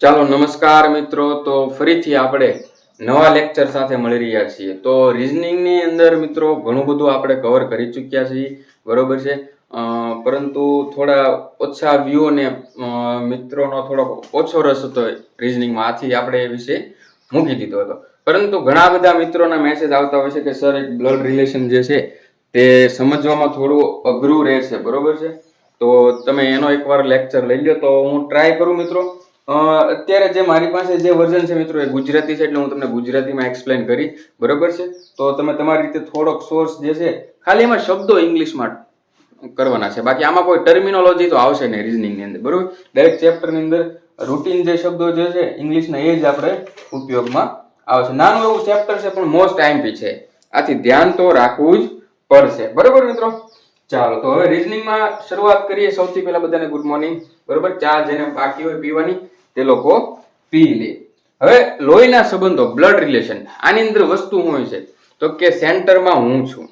ચાલો નમસ્કાર મિત્રો, તો ફરીથી આપણે નવા લેક્ચર સાથે મળી રહ્યા છીએ. તો રિઝનિંગની અંદર મિત્રો, ઘણું બધું આપણે કવર કરી ચૂક્યા છીએ, બરોબર છે? પરંતુ થોડા ઓછા વ્યૂ અને મિત્રોનો થોડો ઓછો રસ હતો રિઝનિંગમાં આથી આપણે એ વિશે મૂકી દીધો હતો. પરંતુ ઘણા બધા મિત્રોના મેસેજ આવતા હોય છે કે, સર, એક બ્લડ રિલેશન જે છે, તે સમજવામાં થોડું અઘરું રહેશે. બરોબર છે? તો તમે એનો એકવાર લેક્ચર લઈ લો તો હું ટ્રાય કરું મિત્રો. અત્યારે જે મારી પાસે જે વર્ઝન છે મિત્રો એ ગુજરાતી છે એટલે હું તમને ગુજરાતીમાં એક્સપ્લેન કરી, બરોબર છે? તો તમે તમારી રીતે થોડોક સોર્સ જે છે, ખાલી એમાં શબ્દો ઇંગ્લિશમાં કરવાના છે. બાકી આમાં કોઈ ટર્મિનોલોજી તો આવશે નહીં રિઝનિંગની અંદર, બરોબર? દરેક ચેપ્ટરની અંદર રૂટીન જે શબ્દો જે છે, ઇંગ્લિશના એ જ આપણે ઉપયોગમાં આવશે. નાનું એવું ચેપ્ટર છે, પણ મોસ્ટ ટાઈમપી છે. આથી ધ્યાન તો રાખવું જ પડશે. બરોબર મિત્રો? ચાલો, તો હવે રિઝનિંગમાં શરૂઆત કરીએ. સૌથી પહેલા બધાને ગુડ મોર્નિંગ બરોબર? ચા જેને બાકી હોય પીવાની. તે લોકો પી લે. હવે લોહીના સંબંધો બ્લડ રિલેશન આની અંદર વસ્તુ હોય છે. તો કે સેન્ટરમાં હું છું.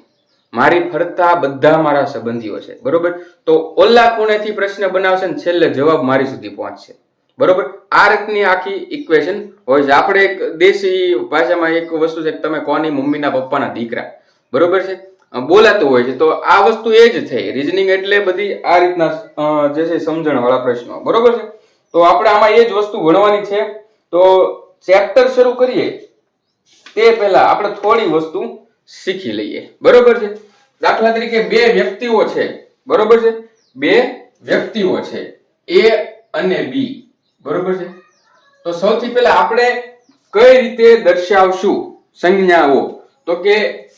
મારી ફરતા બધા મારા સંબંધીઓ છે. બરોબર? તો ઓલા કોણેથી પ્રશ્ન બનાવશે ને છેલ્લે જવાબ મારી સુધી પહોંચશે. બરોબર? આ રીતની આખી ઇક્વેશન હોય છે. આપણે એક દેશી ભાષામાં એક વસ્તુ છે તમે કોની મમ્મીના પપ્પાના દીકરા. બરોબર છે? બોલાતું હોય છે. તો આ વસ્તુ એ જ થઈ રીઝનિંગ એટલે બધી આ રીતના જે છે સમજણ વાળા પ્રશ્નો. બરોબર છે? તો આપણે આમાં એ જ વસ્તુ ભણવાની છે. તો ચેપ્ટર શરૂ કરીએ. તે પહેલા આપણે થોડી વસ્તુ શીખી લઈએ. બરોબર છે? દાખલા તરીકે બે વ્યક્તિઓ છે. બરોબર છે? બે વ્યક્તિઓ છે. એ અને બી. બરોબર છે? તો સૌથી પહેલા આપણે કઈ રીતે દર્શાવશું સંજ્ઞાઓ? તો કે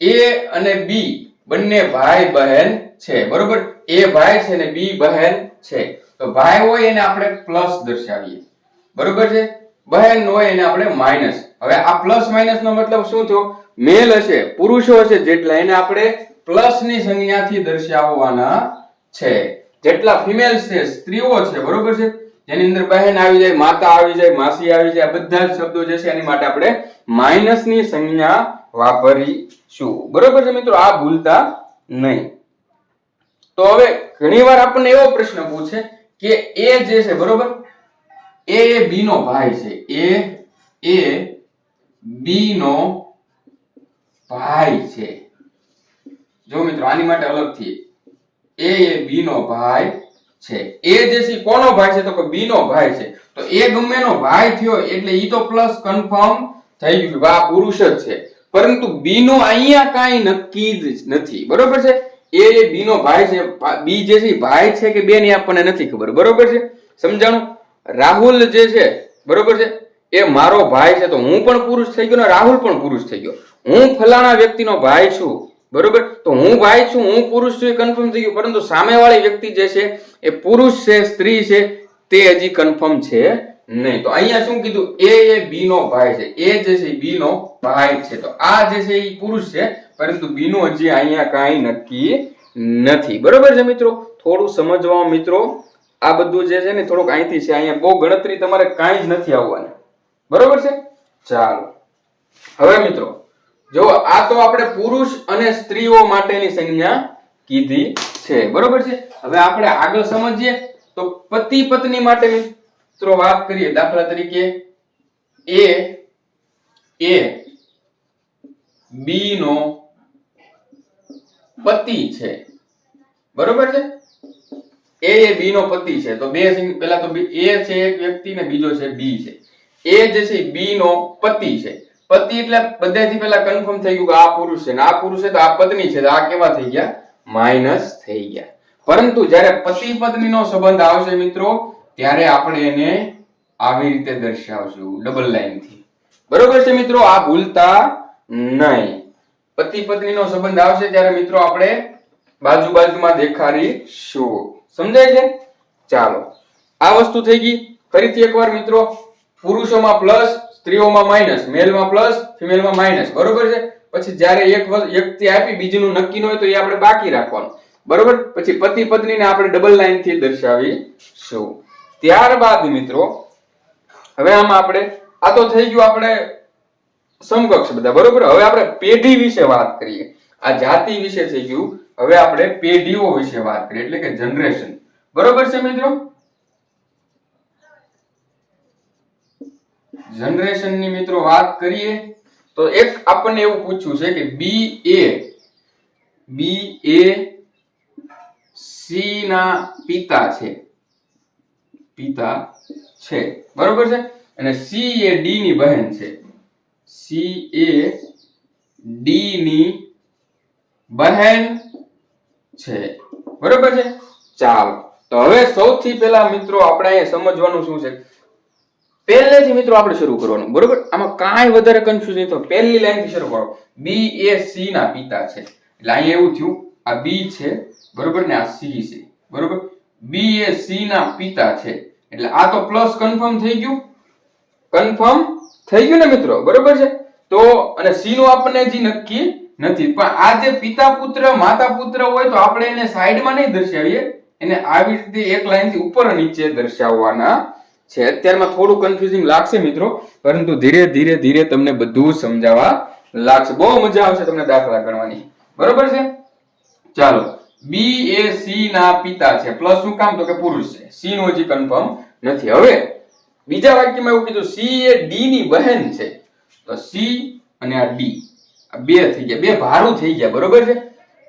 એ અને બી બંને ભાઈ બહેન છે. બરોબર? એ ભાઈ છે ને બી બહેન છે. તો ભાઈ હોય એને આપણે પ્લસ દર્શાવીએ. બરોબર છે? બહેન હોય એને આપણે માઇનસ હવે આ પ્લસ માઇનસ નો મતલબ શું થયો? મેલ હશે, પુરુષો હશે, જેટલા એને આપણે પ્લસની સંજ્ઞાથી દર્શાવવાના છે. જેટલા ફિમેલ છે, સ્ત્રીઓ છે, બરોબર છે? જેની અંદર બહેન આવી જાય, માતા આવી જાય, માસી આવી જાય બધા જ શબ્દો જે છે, એની માટે આપણે માઇનસની સંજ્ઞા વાપરીશું. બરોબર છે મિત્રો? આ ભૂલતા નહીં. તો હવે ઘણીવાર આપણને એવો પ્રશ્ન પૂછે કે એ જે છે, બરોબર? એ એ બી નો ભાઈ છે. એ એ બી નો ભાઈ છે. જો મિત્રો, આની માટે અલગથી એ એ બી નો ભાઈ છે. એ જે છે કોનો ભાઈ છે? તો કે બી નો ભાઈ છે. તો એ ગમે નો ભાઈ થયો, એટલે ઈ તો પ્લસ કન્ફર્મ થઈ ગયું કે આ પુરુષ જ છે. પરંતુ બી નો અહીંયા કાંઈ નક્કી જ નથી. બરોબર છે? એ એ બી નો ભાઈ છે બી જે છે ભાઈ છે કે બેન એ આપણને નથી ખબર. બરોબર છે? સમજાણું? રાહુલ જે છે, બરોબર છે? એ મારો ભાઈ છે, તો હું પણ પુરુષ થઈ ગયો ને રાહુલ પણ પુરુષ થઈ ગયો. હું ફલાણા વ્યક્તિનો ભાઈ છું, બરોબર? તો હું ભાઈ છું, હું પુરુષ છું એ કન્ફર્મ થઈ ગયું. પરંતુ સામેવાળી વ્યક્તિ જે છે, એ પુરુષ છે, સ્ત્રી છે, તે હજી કન્ફર્મ છે નહીં. તો અહીંયા શું કીધું? એ એ બી નો ભાઈ છે. એ જે છે બી નો ભાઈ છે. તો આ જે છે, એ પુરુષ છે. પરંતુ બી નું હજી અહીંયા કાંઈ નક્કી નથી. બરોબર છે મિત્રો? થોડું સમજવા મિત્રો, આ બધું જે છે ને થોડુંક અહીંથી છે, અહીંયા બહુ ગણતરી તમારે કાંઈ જ નથી આવવાની. બરોબર છે? ચાલો. હવે મિત્રો, જો આ તો આપણે પુરુષ અને સ્ત્રીઓ માટેની સંજ્ઞા કીધી છે. બરોબર છે? હવે આપણે આગળ સમજીએ તો પતિ પત્ની માટે મિત્રો વાત કરીએ. દાખલા તરીકે એ એ, બી નો પતિ છે. બરોબર છે? એ એ બી નો પતિ છે. તો બે પેલા તો એ છે એક વ્યક્તિ ને બીજો છે બી છે. એ જે છે બી નો પતિ છે. પતિ એટલે બધાથી પહેલા કન્ફર્મ થઈ ગયું કે આ પુરુષ છે આ પુરુષ છે તો આ પત્ની છે. આ કેવા થઈ ગયા? માઇનસ થઈ ગયા. પરંતુ જ્યારે પતિ પત્ની નો સંબંધ આવશે મિત્રો, ત્યારે આપણે એને આવી રીતે દર્શાવશું. ડબલ લાઈનથી બરોબર છે મિત્રો? આ ભૂલતા નહીં. પતિ પત્ની નો સંબંધ આવશે ત્યારે મિત્રો આપણે બાજુ બાજુમાં દેખાડીશું. સમજાય છે? ચાલો. આ વસ્તુ થઈ ગઈ. ફરીથી એકવાર મિત્રો, પુરુષોમાં પ્લસ સ્ત્રીઓમાં માઇનસ મેલમાં પ્લસ ફિમેલમાં માઇનસ બરોબર છે? પછી જ્યારે એક વ્યક્તિ આપી, બીજીનું નક્કી ન હોય તો એ આપણે બાકી રાખવાનું. બરોબર? પછી પતિ પત્નીને આપણે ડબલ લાઈનથી દર્શાવીશું. ત્યારબાદ મિત્રો, હવે આમાં આપણે, આ તો થઈ ગયું આપણે સમકક્ષ બધા, બરોબર? હવે આપણે પેઢી વિશે વાત કરીએ. આ જાતિ વિશે થઈ ગયું હવે આપણે પેઢીઓ વિશે વાત કરીએ, એટલે કે જનરેશન બરોબર છે મિત્રો? જનરેશનની મિત્રો વાત કરીએ, તો એક આપણને એવું પૂછ્યું છે કે બી એ બી એ સી ના પિતા છે. પિતા છે. બરોબર છે? અને સી એ ડી ની બહેન છે. સી એ ડી ની બહેન છે. બરોબર છે? ચાલો. તો હવે સૌથી પહેલા મિત્રો આપણે સમજવાનું શું છે? પહેલેથી મિત્રો આપણે શરૂ કરવાનું. બરોબર? આમાં કાંઈ વધારે કન્ફ્યુઝ નહીં થવું પહેલી લાઈનથી શરૂ કરો. બી એ સી ના પિતા છે. એટલે અહીંયા એવું થયું. આ બી છે. બરોબર? ને આ સી છે. બરોબર? બી એ સી ના પિતા છે. એટલે આ તો પ્લસ કન્ફર્મ થઈ ગયું. કન્ફર્મ થઈ ગયું ને મિત્રો? બરોબર છે? તો અને સી નું આપણને હજી નક્કી નથી. પણ આ જે પિતા પુત્ર, માતા પુત્ર હોય તો આપણે એને સાઈડમાં નહીં દર્શાવીએ. એને આવી રીતે એક લાઈનથી ઉપર નીચે દર્શાવવાના છે. અત્યારમાં થોડું કન્ફ્યુઝિંગ લાગશે મિત્રો, પરંતુ ધીરે ધીરે ધીરે તમને બધું સમજાવવા લાગશે. બહુ મજા આવશે તમને દાખલા ગણવાની. બરોબર છે? ચાલો. બી એ સી ના પિતા છે. પ્લસ શું કામ? તો કે પુરુષ છે. સી નું હજી કન્ફર્મ નથી. હવે બીજા વાક્યમાં એવું કીધું સી એ ડી ની બહેન છે. તો સી અને આ ડી આ બે થઈ ગયા, બે ભારું થઈ ગયા, બરોબર છે?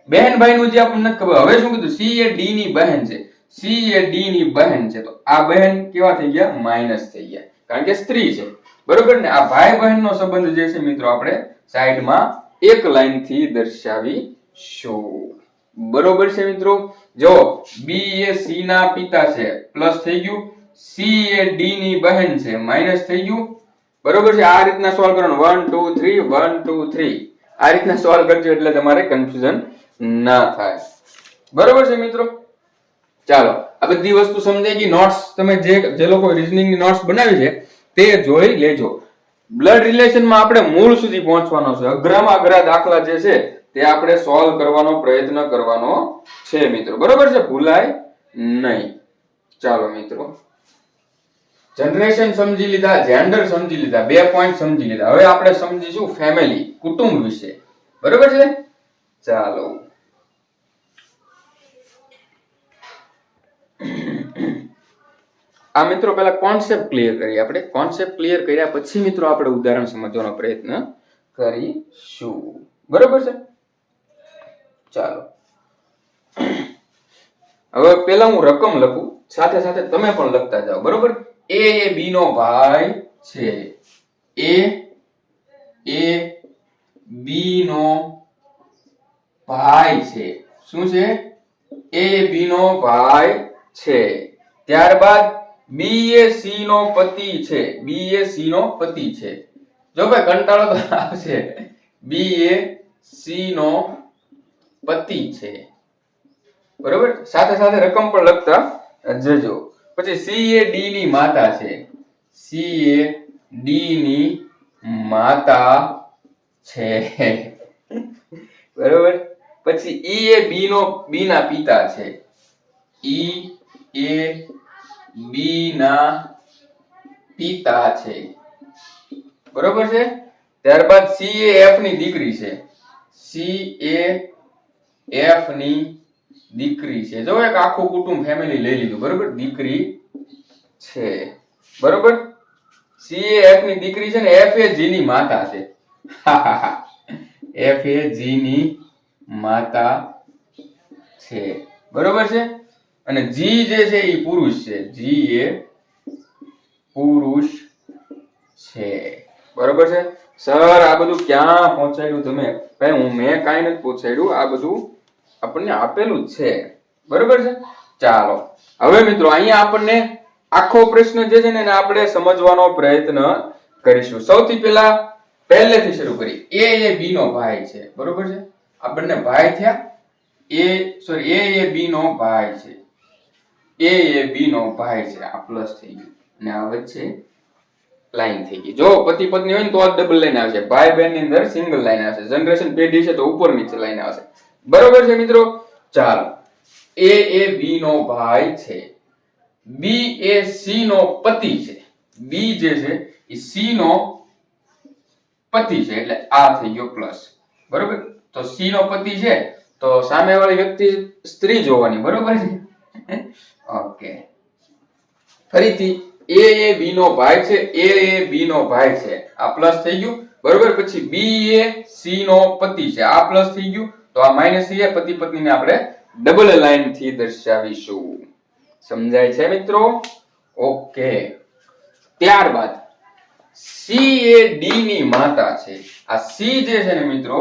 બહેન ભાઈ નું જે આપણને ખબર, હવે શું કીધું? સી એ ડી ની બહેન છે. સી એ ડી ની બહેન છે. તો આ બહેન કેવા થઈ ગયા? માઇનસ થઈ ગયા. કારણ કે સ્ત્રી છે. બરોબર ને? આ ભાઈ બહેન નો સંબંધ જે છે મિત્રો, આપણે સાઈડમાં એક લાઈનથી દર્શાવીશું. બરોબર છે મિત્રો? જો બી એ સી ના પિતા છે, પ્લસ થઈ ગયું. સી એ ડી ની બહેન છે. માઇનસ થઈ ગયું. બરોબર છે? આ રીતના સોલ્વ કરવાનું. One two three one two three આ રીતના સોલ્વ કરજો એટલે તમારે કન્ફ્યુઝન ના થાય. બરોબર છે મિત્રો? ચાલો, આ બધી વસ્તુ સમજાય ગઈ. નોટ્સ તમે જે જે લોકો રીઝનિંગની નોટ્સ બનાવી છે, તે જોઈ લેજો. બ્લડ રિલેશનમાં આપણે મૂળ સુધી પહોંચવાનો છે. અઘરામાં અઘરા દાખલા જે છે, તે આપણે સોલ્વ કરવાનો પ્રયત્ન કરવાનો છે મિત્રો. બરોબર છે? ભૂલાય નહીં. ચાલો મિત્રો. જનરેશન સમજી લીધા જેન્ડર સમજી લીધા, બે પોઈન્ટ સમજી લીધા. હવે આપણે સમજીશું ફેમિલી કુટુંબ વિશે. બરોબર છે? ચાલો. આ મિત્રો પહેલા કોન્સેપ્ટ ક્લિયર કરીએ આપણે. કોન્સેપ્ટ ક્લિયર કર્યા પછી મિત્રો આપણે ઉદાહરણ સમજવાનો પ્રયત્ન કરીશું. બરોબર છે? ચાલો. હવે પહેલા હું રકમ લખું. સાથે સાથે તમે પણ લખતા જાઓ. બરોબર? એ એ બી નો ભાઈ છે. એ એ બી નો ભાઈ છે. શું છે? એ બી નો ભાઈ છે. ત્યારબાદ બી એ સી નો પતિ છે. બી એ સી નો પતિ છે. જો ભાઈ કંટાળો તો આવશે. બી એ સી નો પતિ છે. બરોબર? સાથે સાથે રકમ પણ લખતા જજો. પછી સી એ ડી ની માતા છે. સી એ ડી ની માતા છે. બરોબર? પછી ઈ એ બી નો બી ના પિતા છે. ઈ એ બી ના પિતા છે. બરોબર છે? ત્યારબાદ સી એ એફની દીકરી છે. સી એ એફની દીકરી છે. જો એક આખું કુટુંબ ફેમિલી લઈ લીધું, બરોબર? દીકરી છે. બરોબર? સી એ એફની દીકરી છે ને એફ એ જી ની માતા છે. એફ એ જી ની માતા છે. બરોબર છે? અને જી જે છે એ પુરુષ છે. જી એ પુરુષ છે. બરોબર છે? સર, આ બધું ક્યાં પહોંચાડ્યું તમે? કઈ હું, મેં કાંઈ નથી પહોંચાડ્યું. આ બધું આપણને આપેલું છે. બરોબર છે? ચાલો. હવે મિત્રો, અહીંયા આપણને આખો પ્રશ્ન જે છે ને આપણે સમજવાનો પ્રયત્ન કરીશું. સૌથી પહેલા, પહેલેથી શરૂ કરી એ એ બી નો ભાઈ છે. બરોબર છે? આપણને ભાઈ થયા. એ સોરી એ એ બી નો ભાઈ છે. એ એ બી નો ભાઈ છે. આ પ્લસ થઈ ગયું. અને આ વચ્ચે લાઈન થઈ ગઈ. જો પતિ પત્ની હોય ને તો આ ડબલ લાઈન આવશે. ભાઈ બહેનની અંદર સિંગલ લાઈન આવશે. જનરેશન પેઢી છે તો ઉપર નીચે લાઈન આવશે. બરોબર છે મિત્રો? ચાલો. એ એ બી નો ભાઈ છે. બી એ સી નો પતિ છે. બી જે છે, એ સી નો પતિ છે. એટલે આ થઈ ગયો પ્લસ બરોબર? તો સી નો પતિ છે, તો સામેવાળી વ્યક્તિ સ્ત્રી જોવાની. બરોબર છે? ઓકે ફરીથી એ એ બી નો ભાઈ છે એ એ બી નો ભાઈ છે. આ પ્લસ થઈ ગયું. બરોબર? પછી બી એ સી નો પતિ છે. આ પ્લસ થઈ ગયું. તો આ માઇનસ જાય પતિ પત્નીને આપણે ડબલ લાઈનથી દર્શાવીશું. સમજાય છે મિત્રો? ઓકે ત્યારબાદ સી એ ડી ની માતા છે. આ સી જે છે ને મિત્રો,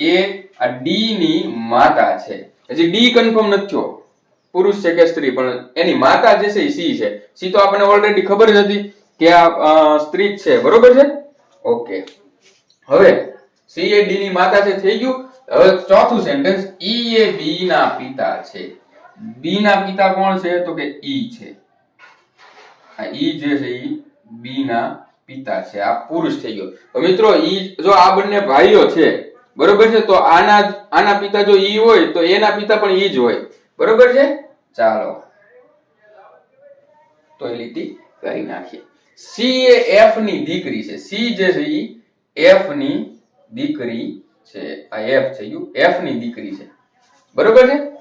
એ આ ડી ની માતા છે. હજી ડી કન્ફર્મ નથી પુરુષ છે કે સ્ત્રી, પણ એની માતા જે છે એ સી છે. સી તો આપણને ઓલરેડી ખબર જ હતી કે આ સ્ત્રી છે. બરોબર છે? ઓકે હવે સી એ ડી ની માતા છે, થઈ ગયું. હવે ચોથું સેન્ટેન્સ ઈ એ બી ના પિતા છે. બી ના પિતા કોણ છે? તો કે ઈ છે. આ ઈ જે છે ઈ બી ના પિતા છે. આ પુરુષ થઈ ગયો. તો મિત્રો ઈ જો આ બંને ભાઈઓ છે, બરોબર છે? તો આના આના પિતા જો ઈ હોય, તો એના પિતા પણ ઈ જ હોય. બરોબર છે? ચાલો. તો એ લીટી કરી નાખીએ. સી એ એફની દીકરી છે. સી જે છે ઈ એફની દીકરી છે, આ એફ છે. યુ એફની દીકરી છે. બરોબર છે?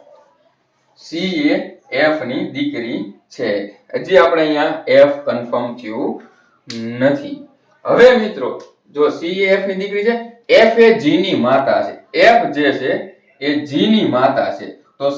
સી એ એફની દીકરી છે. હજી આપણે અહીંયા એફ કન્ફર્મ થયું નથી. હવે મિત્રો, જો સી એ એફની દીકરી છે એફ એ જી ની માતા છે. એફ જે છે, એ જી ની માતા છે. તો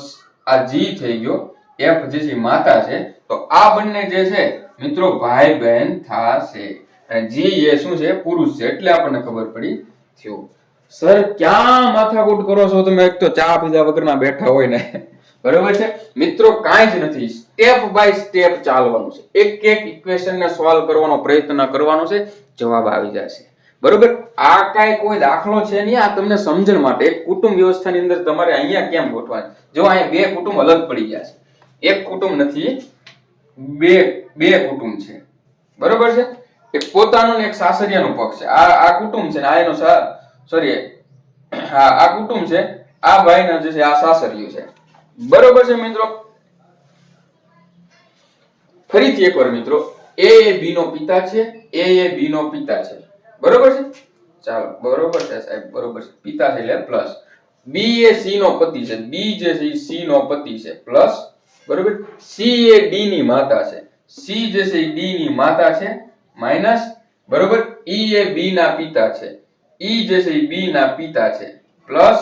આ જી થઈ ગયો. એફ જે છે માતા છે. તો આ બંને જે છે, મિત્રો ભાઈ બહેન થશે. અને જી એ શું છે, પુરુષ છે. એટલે આપણને ખબર પડી થયું. સર, ક્યાં માથાકૂટ કરો છો તમે? એક તો ચા પીધા વગરના બેઠા હોય ને. બરોબર છે? મિત્રો, કાંઈ જ નથી. સ્ટેપ બાય સ્ટેપ ચાલવાનું છે. એક એક ઇક્વેશન ને સોલ્વ કરવાનો પ્રયત્ન કરવાનો છે. જવાબ આવી જશે. બરોબર? આ કાંઈ કોઈ દાખલો છે નહીં. આ તમને સમજણ માટે એક કુટુંબ વ્યવસ્થાની અંદર તમારે અહીંયા કેમ ગોઠવાની જો અહીંયા બે કુટુંબ અલગ પડી ગયા છે. એક કુટુંબ નથી, બે બે કુટુંબ છે. બરોબર છે? એક પોતાનો ને એક સાસરિયાનો પક્ષ છે. આ આ કુટુંબ છે ને, આ એનો સોરી, હા, આ કુટુંબ છે, આ ભાઈ જે છે, આ સાસરિયું છે. બરોબર છે મિત્રો? ફરીથી એકવાર મિત્રો, એ એ બી નો પિતા છે, એ એ બી નો પિતા છે. બરોબર છે? ચાલો, બરોબર છે સાહેબ, બરોબર છે. પિતા છે એટલે પ્લસ. બી એ સી નો પતિ છે, બી જે છે સી નો પતિ છે, પ્લસ. બરોબર? સી એ ડી ની માતા છે. સી જે છે ડી ની માતા છે માઇનસ બરોબર? ઈ એ બી ના પિતા છે. ઈ જે છે બી ના પિતા છે. પ્લસ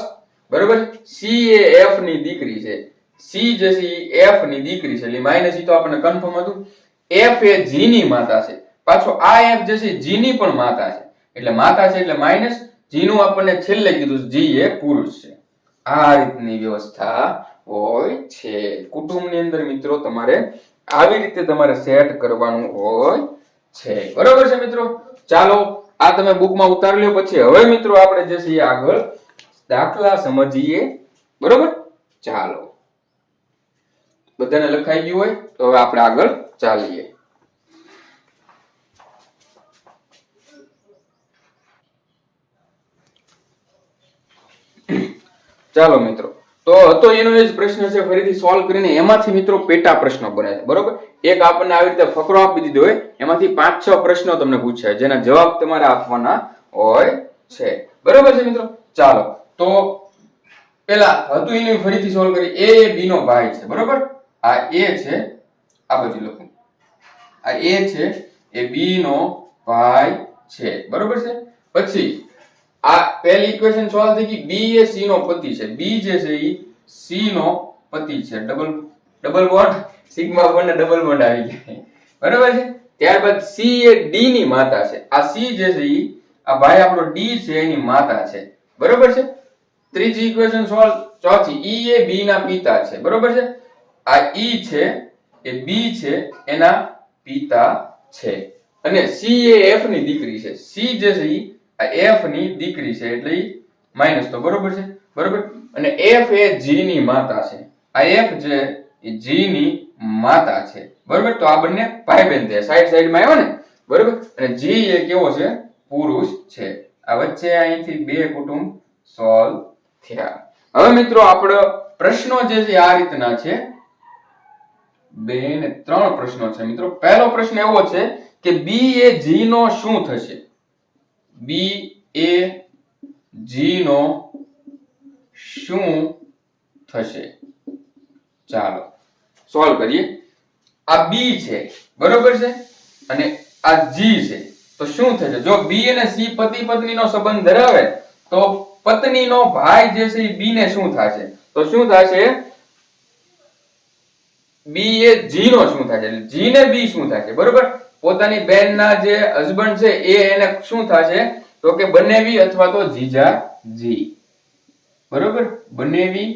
બરોબર? સી એ એફની દીકરી છે. સી જે છે એફની દીકરી છે. એટલે માઇનસ ઈ તો આપણને કન્ફર્મ હતું. એફ એ જી ની માતા છે. પાછો આ એફ જે છે જી ની પણ માતા છે. એટલે માતા છે એટલે માઇનસ જી નું આપણને છેલ્લે કીધું જી એ પુરુષ છે. આ રીતની વ્યવસ્થા હોય છે. કુટુંબની અંદર મિત્રો તમારે આવી રીતે તમારે સેટ કરવાનું હોય છે. બરોબર છે મિત્રો? ચાલો આ તમે બુકમાં ઉતારી લો પછી હવે મિત્રો આપણે જે છે આગળ દાખલા સમજીએ. બરોબર? ચાલો. બધાને લખાઈ ગયું હોય, તો હવે આપણે આગળ ચાલીએ. ચાલો મિત્રો. તો હતો એનો એ જ પ્રશ્ન છે, ફરીથી સોલ્વ કરીને એમાંથી મિત્રો પેટા પ્રશ્નો બને છે, બરોબર? એક આપણને આવી રીતે ફકરો આપી દીધો હોય, એમાંથી પાંચ છ પ્રશ્નો તમને પૂછાય જેના જવાબ તમારે આપવાના હોય છે. બરોબર છે મિત્રો? ચાલો, તો પેલા હતું એનું ફરીથી સોલ્વ કરી એ એ બી નો ભાઈ છે, બરોબર? આ એ છે, આ બાજુ લખું. આ એ છે, એ બી નો ભાઈ છે, બરોબર છે? પછી આ પહેલી ઇક્વેશન સોલ્વ થઈ ગઈ. બી એ સી નો પતિ છે. બી જે છે એ સી નો પતિ છે. Double double bond sigma bond double bond આવી ગયા. બરાબર છે? ત્યારબાદ સી એ ડી ની માતા છે. આ સી જે છે એ આ ભાઈ આપણો ડી છે એની માતા છે. બરાબર છે? ત્રીજી ઇક્વેશન સોલ્વ ચોથી. ઈ એ બી ના પિતા છે. બરોબર છે? આ ઈ છે એ બી છે એના પિતા છે. અને સી એ એફની દીકરી છે. સી જે છે ઈ આ એફની દીકરી છે એટલે માઇનસ તો બરોબર છે, બરોબર? અને એફ એ જી ની માતા છે. આ એફ જે જી ની માતા છે. બરોબર? તો આ બંને ભાઈ બહેન થયા સાઈડ સાઈડમાં આવ્યા ને? બરોબર? અને જી એ કેવો છે? પુરુષ છે. આ વચ્ચે અહીંથી બે કુટુંબ સોલ્વ થયા. હવે મિત્રો આપણો પ્રશ્નો જે છે આ રીતના છે. બે ને ત્રણ પ્રશ્નો છે મિત્રો. પહેલો પ્રશ્ન એવો છે કે બી એ જી નો શું થશે? બી એ જી નો શું થશે? ચાલો સોલ્વ કરીએ. આ બી છે, બરોબર છે? અને આ જી છે, તો શું થશે? જો બી અને સી પતિ પત્નીનો સંબંધ ધરાવે, તો પત્નીનો ભાઈ જે છે એ બી ને શું થશે? તો શું થશે? બી એ જી નો શું થશે? જી ને બી શું થશે? બરોબર? પોતાની બેનના જે હસબન્ડ છે, એ એને શું થશે? તો કે બનેવી અથવા તો જીજા જી. બરોબર? બનેવી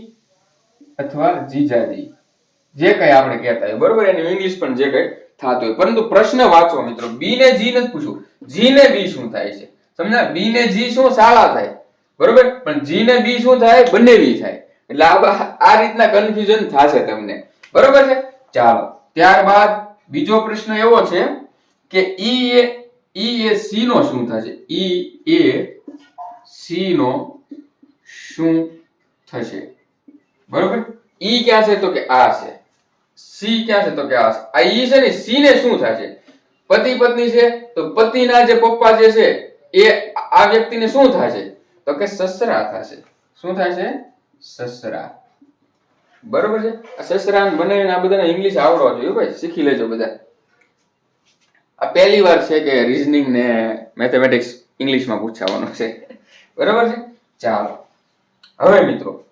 અથવા જીજાજી જે. કઈ આપણે કહેતા હોય. બરોબર? એનું ઇંગ્લિશ પણ જે કઈ થતું હોય. પરંતુ પ્રશ્ન વાંચો મિત્રો. બી ને જી નથી પૂછવું. જી ને બી શું થાય છે? સમજા બી ને જી શું? શાળા થાય. બરોબર? પણ જી ને બી શું થાય? બંને બી થાય. એટલે આ રીતના કન્ફ્યુઝન થશે તમને. બરોબર છે? ચાલો. ત્યારબાદ બીજો પ્રશ્ન એવો છે કે ઈ એ ઈ એ સી નો શું થશે? ઈ એ સી નો શું થશે? બરોબર? ઈ ક્યાં છે તો કે આ છે. સી ક્યાં છે તો કે આ છે. આ ઈ છે ને સી ને શું થશે? પતિ પત્ની છે તો પતિના જે પપ્પા જે છે એ આ વ્યક્તિને શું થશે? તો કે સસરા થશે. શું થશે? સસરા. બરોબર છે? આ સસરા બનાવીને આ બધાને ઇંગ્લિશ આવડવા જોઈએ ભાઈ. શીખી લેજો બધા. આ પહેલી વાર છે કે રીઝનિંગ ને મેથેમેટિક્સ ઇંગ્લિશમાં પૂછાવાનું છે. બરાબર છે? ચાલો. હવે મિત્રો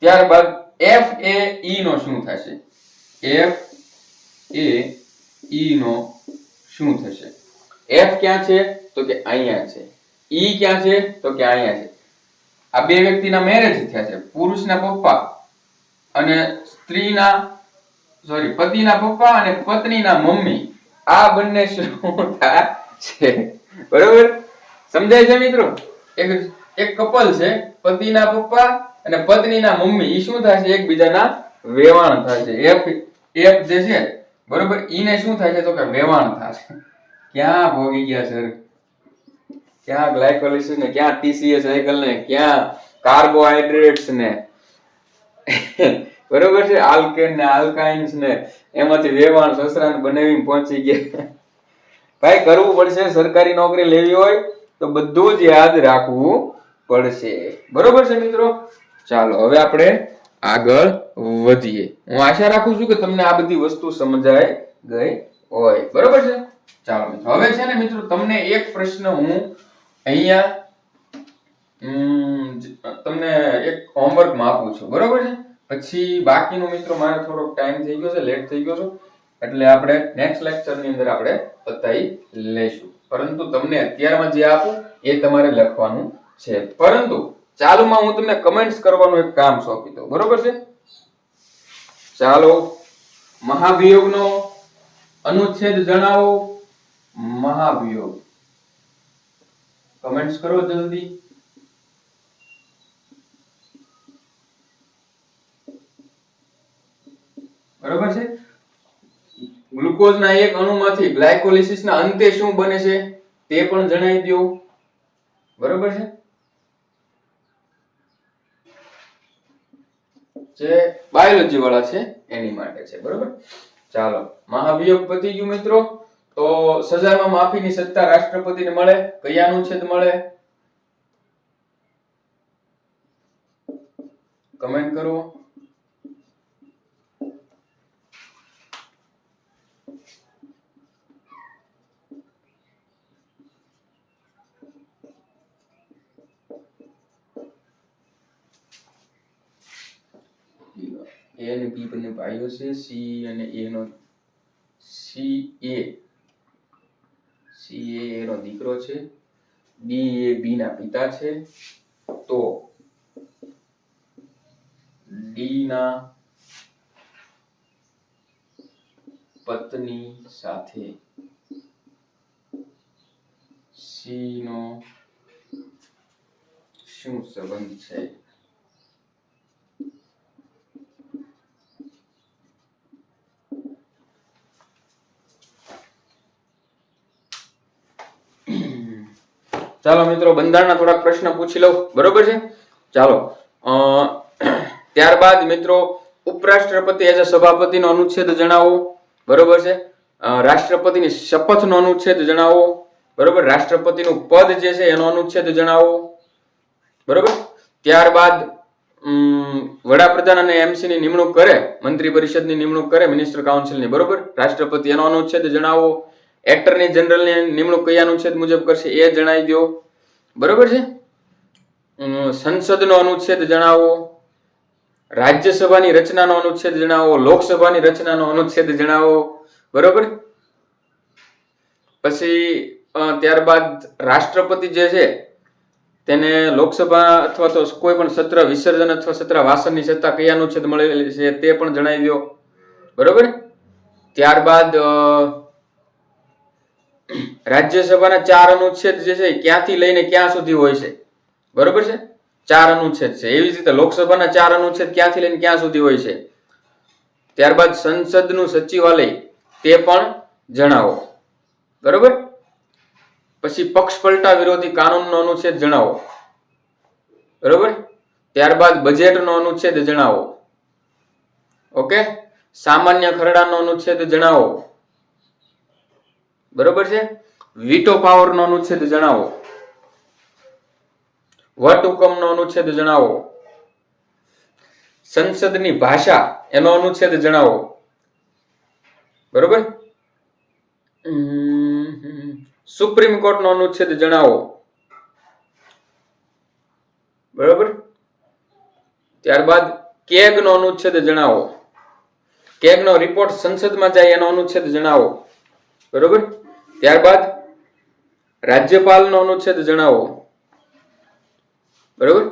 ત્યારબાદ એફ એ ઈ નો શું થશે? એફ એ ઈ નો શું થશે? એફ ક્યાં છે? તો કે અહીંયા છે. ઈ ક્યાં છે? તો કે અહીંયા છે. આ બે વ્યક્તિના મેરેજ થયા છે. પુરુષના પપ્પા અને સ્ત્રીના સોરી પતિના પપ્પા અને પત્નીના મમ્મી. આ બંને શું થાય છે. બરોબર? સમજાય છે મિત્રો? એક એક કપલ છે, પતિના પપ્પા અને પત્નીના મમ્મી. ઈ શું થાય છે? એકબીજાના વેવાણ થાય છે. એફ એફ જે છે, બરોબર? ઈને શું થાય છે? તો કે વેવાણ થશે ક્યાં ભોગી ગયા સર ક્યાં ગ્લાયકોલિસિસ ને? ક્યાં ટીસીએસ સાયકલ ને? ક્યાં કાર્બોહાઈડ્રેટ્સ ને? બરોબર છે? આલ્કેન ને આલ્કાઇન્સ ને એમાંથી વેવાણ સસરાને બનાવીને પહોંચી ગયા. ભાઈ, કરવું પડશે. સરકારી નોકરી લેવી હોય તો બધું જ યાદ રાખવું પડશે. બરોબર છે મિત્રો? ચાલો, હવે આપણે આગળ વધીએ. હું આશા રાખું છું કે તમને આ બધી વસ્તુ સમજાય ગઈ હોય. બરોબર છે? ચાલો મિત્રો, હવે છે ને મિત્રો, તમને એક પ્રશ્ન હું અહીંયા તમને એક હોમવર્કમાં આપું છું. બરોબર છે? પછી બાકીનો મિત્રો, મારે થોડોક ટાઈમ થઈ ગયો છે લેટ થઈ ગયો છું, એટલે આપણે નેક્સ્ટ લેક્ચરની અંદર આપણે બતાવી લેશું. પરંતુ તમને અત્યારમાં જે આપું, એ તમારે લખવાનું છે. પરંતુ ચાલુમાં હું તમને કમેન્ટ્સ કરવાનું એક કામ સોંપી દઉં. બરોબર છે? ચાલો, મહાભિયોગનો અનુચ્છેદ જણાવો. મહાભિયોગ. કમેન્ટ્સ કરો જલ્દી. બરોબર છે? ગ્લુકોઝના એક અણુમાંથી ગ્લાયકોલિસિસના અંતે શું બને છે તે પણ જણાવી દો બરોબર છે? જે બાયોલોજી વાળા છે, એની માટે છે, બરોબર? ચાલો, મહાભિયોગ પતિ ગયું મિત્રો. તો સજામાં માફીની સત્તા રાષ્ટ્રપતિને મળે કયા અનુચ્છેદ મળે? કમેન્ટ કરો. એ અને બી બંને ભાઈઓ છે. સી અને એ નો સી એ સી એ એનો દીકરો છે. ડી એ બી ના પિતા છે. તો ડી ના પત્ની સાથે સી નો શું સંબંધ છે? ચાલો મિત્રો, બંધારણના થોડાક પ્રશ્ન પૂછી લઉં. બરોબર છે? ચાલો. ત્યારબાદ મિત્રો, ઉપરાષ્ટ્રપતિ એઝ સભાપતિનો અનુચ્છેદ જણાવો. બરોબર છે? રાષ્ટ્રપતિની શપથનો અનુચ્છેદ જણાવો. બરોબર? રાષ્ટ્રપતિનું પદ જે છે એનો અનુચ્છેદ જણાવો. બરોબર? ત્યારબાદ વડાપ્રધાન અને એમસી ની નિમણૂક કરે મંત્રી પરિષદની નિમણૂક કરે, મિનિસ્ટર કાઉન્સિલની. બરોબર? રાષ્ટ્રપતિ એનો અનુચ્છેદ જણાવો. એક્ટર્ની જનરલની નિમણૂક કયા અનુચ્છેદ મુજબ કરશે, એ જણાવી દો બરોબર છે? સંસદનો અનુચ્છેદ જણાવો. રાજ્યસભાની રચનાનો અનુચ્છેદ જણાવો. લોકસભાની રચનાનો અનુચ્છેદ જણાવો. બરોબર? પછી ત્યારબાદ રાષ્ટ્રપતિ જે છે, તેને લોકસભા અથવા તો કોઈ પણ સત્ર, વિસર્જન અથવા સત્ર, વાસણની સત્તા કયા અનુચ્છેદ મળેલી છે તે પણ જણાવી દો બરોબર? ત્યારબાદ રાજ્યસભાના ચાર અનુચ્છેદ જે છે ક્યાંથી લઈને ક્યાં સુધી હોય છે? બરોબર છે? ચાર અનુચ્છેદ છે. એવી જ રીતે લોકસભાના ચાર અનુચ્છેદ ક્યાંથી લઈને ક્યાં સુધી હોય છે? ત્યારબાદ સંસદનું સચિવાલય, તે પણ જણાવો. બરોબર? પછી પક્ષ પલટા વિરોધી કાનૂનનો અનુચ્છેદ જણાવો. બરોબર? ત્યારબાદ બજેટનો અનુચ્છેદ જણાવો. ઓકે? સામાન્ય ખરડાનો અનુચ્છેદ જણાવો. બરોબર છે? વીટો પાવરનો અનુચ્છેદ જણાવો. વટ હુકમનો અનુચ્છેદ જણાવો. સંસદની ભાષા એનો અનુચ્છેદ જણાવો. બરોબર? સુપ્રીમ કોર્ટનો અનુચ્છેદ જણાવો. બરોબર? ત્યારબાદ કેગનો અનુચ્છેદ જણાવો. કેગનો રિપોર્ટ સંસદમાં જાય એનો અનુચ્છેદ જણાવો. બરોબર? ત્યારબાદ રાજ્યપાલનો અનુચ્છેદ જણાવો. બરોબર?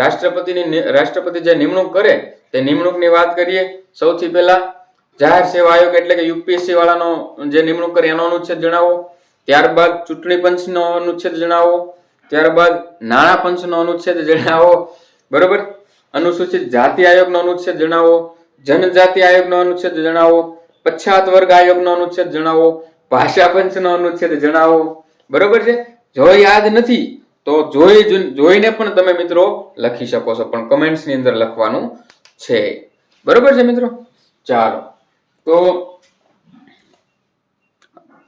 રાષ્ટ્રપતિની રાષ્ટ્રપતિ જે નિમણૂક કરે, તે નિમણૂકની વાત કરીએ. સૌથી પહેલા જાહેર સેવા આયોગ એટલે કે યુપીએસસી વાળાનો જે નિમણૂક કરે, એનો અનુચ્છેદ જણાવો. ત્યારબાદ ચૂંટણી પંચનો અનુચ્છેદ જણાવો. ત્યારબાદ નાણાં પંચનો અનુચ્છેદ જણાવો. બરોબર? અનુસૂચિત જાતિ આયોગનો અનુચ્છેદ જણાવો. જનજાતિ આયોગનો અનુચ્છેદ જણાવો. પછાત વર્ગ આયોગનો અનુચ્છેદ જણાવો. ભાષા પંચનો અનુચ્છેદ જણાવો. બરોબર છે? જો યાદ નથી, તો જોઈ જોઈ- જોઈને પણ તમે મિત્રો લખી શકો છો, પણ કમેન્ટ્સની અંદર લખવાનું છે. બરોબર છે મિત્રો? ચાલો. તો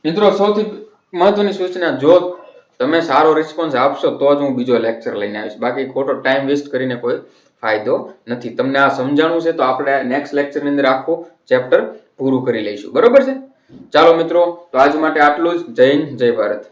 મિત્રો, સૌથી મહત્વની સૂચના, જો તમે સારો રિસ્પોન્સ આપશો, તો જ હું બીજો લેક્ચર લઈને આવીશ. બાકી ખોટો ટાઈમ વેસ્ટ કરીને કોઈ ફાયદો નથી. તમને આ સમજાણું છે, તો આપણે નેક્સ્ટ લેક્ચરની અંદર આખું ચેપ્ટર પૂરું કરી લઈશું. બરોબર છે? ચાલો મિત્રો તો આજ માટે આટલું જ. જય હિન્દ જય ભારત.